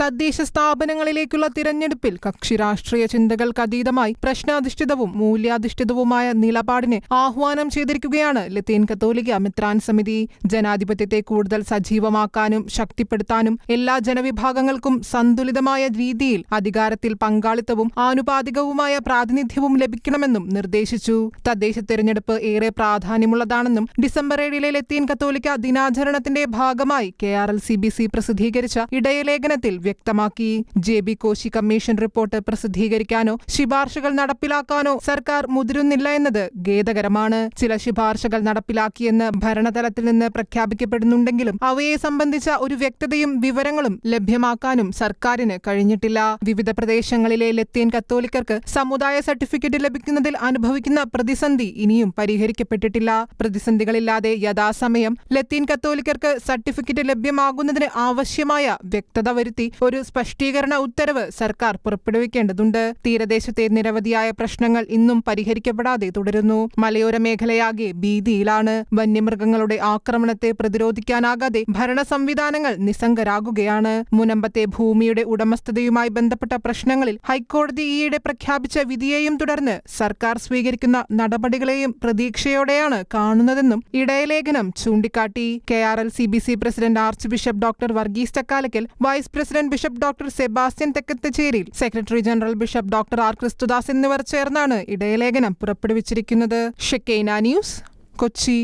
തദ്ദേശ സ്ഥാപനങ്ങളിലേക്കുള്ള തിരഞ്ഞെടുപ്പിൽ കക്ഷി രാഷ്ട്രീയ ചിന്തകൾക്ക് അതീതമായി പ്രശ്നാധിഷ്ഠിതവും മൂല്യാധിഷ്ഠിതവുമായ നിലപാടിനെ ആഹ്വാനം ചെയ്തിരിക്കുകയാണ് ലത്തീൻ കത്തോലിക്ക മിത്രാൻ സമിതി. ജനാധിപത്യത്തെ കൂടുതൽ സജീവമാക്കാനും ശക്തിപ്പെടുത്താനും എല്ലാ ജനവിഭാഗങ്ങൾക്കും സന്തുലിതമായ രീതിയിൽ അധികാരത്തിൽ പങ്കാളിത്തവും ആനുപാതികവുമായ പ്രാതിനിധ്യവും ലഭിക്കണമെന്നും നിർദ്ദേശിച്ചു. തദ്ദേശ തെരഞ്ഞെടുപ്പ് ഏറെ പ്രാധാന്യമുള്ളതാണെന്നും ഡിസംബർ ഏഴിലെ ലത്തീൻ കത്തോലിക്ക ദിനാചരണത്തിന്റെ ഭാഗമായി K R L C B C പ്രസിദ്ധീകരിച്ച ഇടയലേഖനത്തിൽ വ്യക്തമാക്കി. J B Koshy commission report പ്രസിദ്ധീകരിക്കാനോ ശിപാർശകൾ നടപ്പിലാക്കാനോ സർക്കാർ മുതിരുന്നില്ല എന്നത് ഖേദകരമാണ്. ചില ശുപാർശകൾ നടപ്പിലാക്കിയെന്ന് ഭരണതലത്തിൽ നിന്ന് പ്രഖ്യാപിക്കപ്പെടുന്നുണ്ടെങ്കിലും അവയെ സംബന്ധിച്ച ഒരു വ്യക്തതയും വിവരങ്ങളും ലഭ്യമാക്കാനും സർക്കാരിന് കഴിഞ്ഞിട്ടില്ല. വിവിധ പ്രദേശങ്ങളിലെ ലത്തീൻ കത്തോലിക്കർക്ക് സമുദായ സർട്ടിഫിക്കറ്റ് ലഭിക്കുന്നതിൽ അനുഭവിക്കുന്ന പ്രതിസന്ധി ഇനിയും പരിഹരിക്കപ്പെട്ടിട്ടില്ല. പ്രതിസന്ധികളില്ലാതെ യഥാസമയം ലത്തീൻ കത്തോലിക്കർക്ക് സർട്ടിഫിക്കറ്റ് ലഭ്യമാകുന്നതിന് ആവശ്യമായ വ്യക്തത വരുത്തി ഒരു സ്പഷ്ടീകരണ ഉത്തരവ് സർക്കാർ പുറപ്പെടുവിക്കേണ്ടതുണ്ട്. തീരദേശത്തെ നിരവധിയായ പ്രശ്നങ്ങൾ ഇന്നും പരിഹരിക്കപ്പെടാതെ തുടരുന്നു. മലയോര മേഖലയാകെ ഭീതിയിലാണ്. വന്യമൃഗങ്ങളുടെ ആക്രമണത്തെ പ്രതിരോധിക്കാനാകാതെ ഭരണ സംവിധാനങ്ങൾ നിസ്സംഗരാകുകയാണ്. മുനമ്പത്തെ ഭൂമിയുടെ ഉടമസ്ഥതയുമായി ബന്ധപ്പെട്ട പ്രശ്നങ്ങളിൽ ഹൈക്കോടതി ഈയിടെ പ്രഖ്യാപിച്ച വിധിയെയും തുടർന്ന് സർക്കാർ സ്വീകരിക്കുന്ന നടപടികളെയും പ്രതീക്ഷയോടെയാണ് കാണുന്നതെന്നും ഇടയലേഖനം ചൂണ്ടിക്കാട്ടി. K R L C B C president arch bishop doctor Varghese Chakkalakkal vice president bishop doctor Sebastian തെക്കത്തച്ചേരിയിൽ secretary general bishop doctor R Christudas എന്നിവർ ചേർന്നാണ് ഇടയലേഖനം പുറപ്പെടുവിച്ചിരിക്കുന്നത്. Shekinah news Kochi.